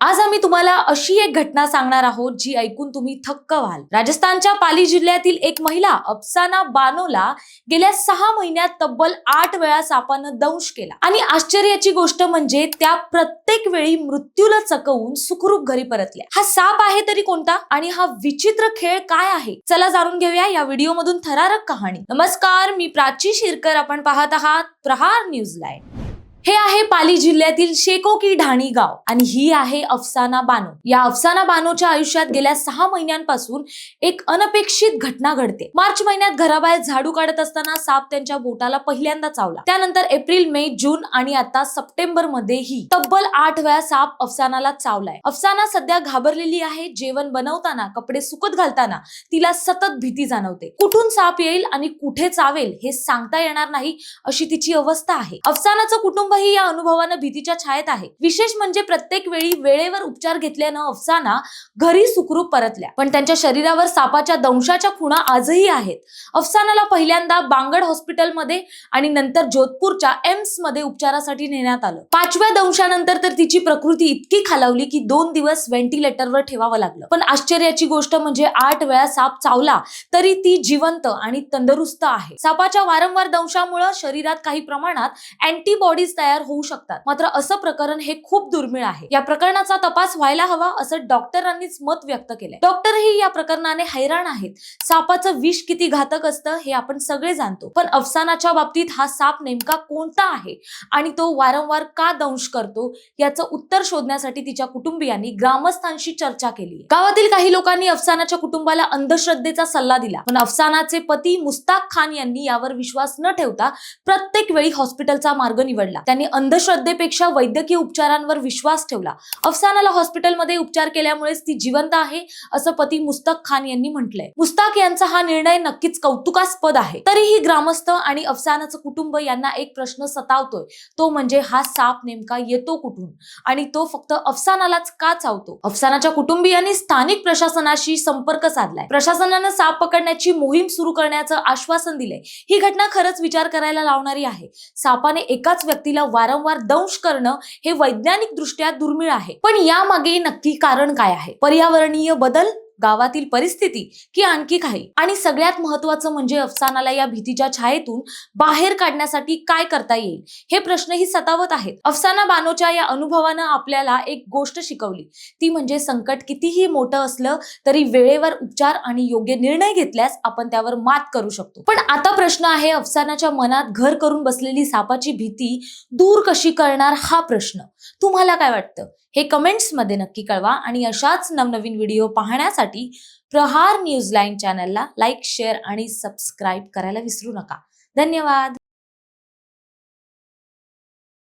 आज आम्ही तुम्हाला अशी एक घटना सांगणार आहोत जी ऐकून तुम्ही थक्क व्हाल. राजस्थानच्या पाली जिल्ह्यातील एक महिला अफसाना बानोला गेल्या सहा महिन्यात तब्बल आठ वेळा सापानं दंश केला. आणि आश्चर्याची गोष्ट म्हणजे त्या प्रत्येक वेळी मृत्यूला चकवून सुखरूप घरी परतल्या. हा साप आहे तरी कोणता? आणि हा विचित्र खेळ काय आहे? चला जाणून घेऊया या व्हिडिओ मधून थरारक कहाणी. नमस्कार मी प्राची शिरकर. आपण पाहत आहात प्रहार न्यूज लाईव्ह. हे आहे पाली जिल्ह्यातील शेकोकी ढाणी गाव आणि ही आहे अफसाना बानो. या अफसाना बानोच्या आयुष्यात गेल्या सहा महिन्यांपासून एक अनपेक्षित घटना घडते. मार्च महिन्यात घराबाहेर झाडू काढत असताना साप त्यांच्या बोटाला पहिल्यांदा चावला. त्यानंतर एप्रिल मे जून आणि आता सप्टेंबरमध्ये ही तब्बल आठ वेळा साप अफसानाला चावलाय. अफसाना सध्या घाबरलेली आहे जेवण बनवताना कपडे सुकत घालताना तिला सतत भीती जाणवते. कुठून साप येईल आणि कुठे चावेल हे सांगता येणार नाही अशी तिची अवस्था आहे. अफसानाचं कुटुंब कुटुंबही या अनुभवानं भीतीच्या छायेत आहे. विशेष म्हणजे प्रत्येक वेळी वेळेवर उपचार घेतल्यानं अफसाना घरी सुखरूप परतल्या. पण त्यांच्या शरीरावर सापाच्या दंशाच्या खुणा आजही आहेत. अफसानाला पहिल्यांदा बांगड हॉस्पिटलमध्ये आणि नंतर जोधपूरच्या एम्समध्ये उपचारासाठी नेण्यात आलं. पाचव्या दंशानंतर तर तिची प्रकृती इतकी खालावली की दोन दिवस व्हेंटिलेटरवर ठेवावं लागलं. पण आश्चर्याची गोष्ट म्हणजे आठ वेळा साप चावला तरी ती जिवंत आणि तंदुरुस्त आहे. सापाच्या वारंवार दंशामुळे शरीरात काही प्रमाणात अँटीबॉडीज तयार होऊ शकतात. मात्र असं प्रकरण हे खूप दुर्मिळ आहे. या प्रकरणाचा तपास व्हायला हवा असं डॉक्टरांनीच मत व्यक्त केलंय. डॉक्टरही या प्रकरणाने हैराण आहेत. सापाचं विष किती घातक असतं हे आपण सगळे जाणतो. पण अफसानाच्या बाबतीत हा साप नेमका कोणता आहे? आणि तो वारंवार का दंश करतो? याचं उत्तर शोधण्यासाठी तिच्या कुटुंबियांनी ग्रामस्थांशी चर्चा केली. गावातील काही लोकांनी अफसानाच्या कुटुंबाला अंधश्रद्धेचा सल्ला दिला. पण अफसानाचे पती मुस्ताक खान यांनी यावर विश्वास न ठेवता प्रत्येक वेळी हॉस्पिटलचा मार्ग निवडला. त्यांनी अंधश्रद्धेपेक्षा वैद्यकीय उपचारांवर विश्वास ठेवला. अफसानाला हॉस्पिटलमध्ये उपचार केल्यामुळेच ती जिवंत आहे असं पती मुस्ताक खान यांनी म्हटलंय. मुस्ताक यांचा हा निर्णय नक्कीच कौतुकास्पद आहे. तरीही ग्रामस्थ आणि अफसानाचं कुटुंब यांना एक प्रश्न सतावतोय. तो म्हणजे हा साप नेमका येतो कुठून? आणि तो फक्त अफसानालाच का चावतो? अफसानाच्या कुटुंबियांनी स्थानिक प्रशासनाशी संपर्क साधलाय. प्रशासनानं साप पकडण्याची मोहीम सुरू करण्याचं आश्वासन दिलंय. ही घटना खरंच विचार करायला लावणारी आहे. सापाने एकाच व्यक्तीला वारंवार दंश करणं हे वैज्ञानिक दृष्ट्या दुर्मिळ आहे. पण यामागे नक्की कारण काय आहे? पर्यावरणीय बदल गावातील परिस्थिती की आणखी काही. आणि सगळ्यात महत्वाचं म्हणजे अफसानाला या भीतीच्या छायेतून बाहेर काढण्यासाठी काय करता येईल हे प्रश्नही सतावत आहेत. अफसाना बानोच्या या अनुभवानं आपल्याला एक गोष्ट शिकवली. ती म्हणजे संकट कितीही मोठं असलं तरी वेळेवर उपचार आणि योग्य निर्णय घेतल्यास आपण त्यावर मात करू शकतो. पण आता प्रश्न आहे अफसानाच्या मनात घर करून बसलेली सापाची भीती दूर कशी करणार हा प्रश्न. तुम्हाला काय वाटतं? हे कमेंट्समध्ये नक्की कळवा आणि अशाच नवनवीन व्हिडिओ पाहण्यासाठी प्रहार न्यूज लाईन चॅनलला लाईक शेअर आणि सबस्क्राईब करायला विसरू नका. धन्यवाद!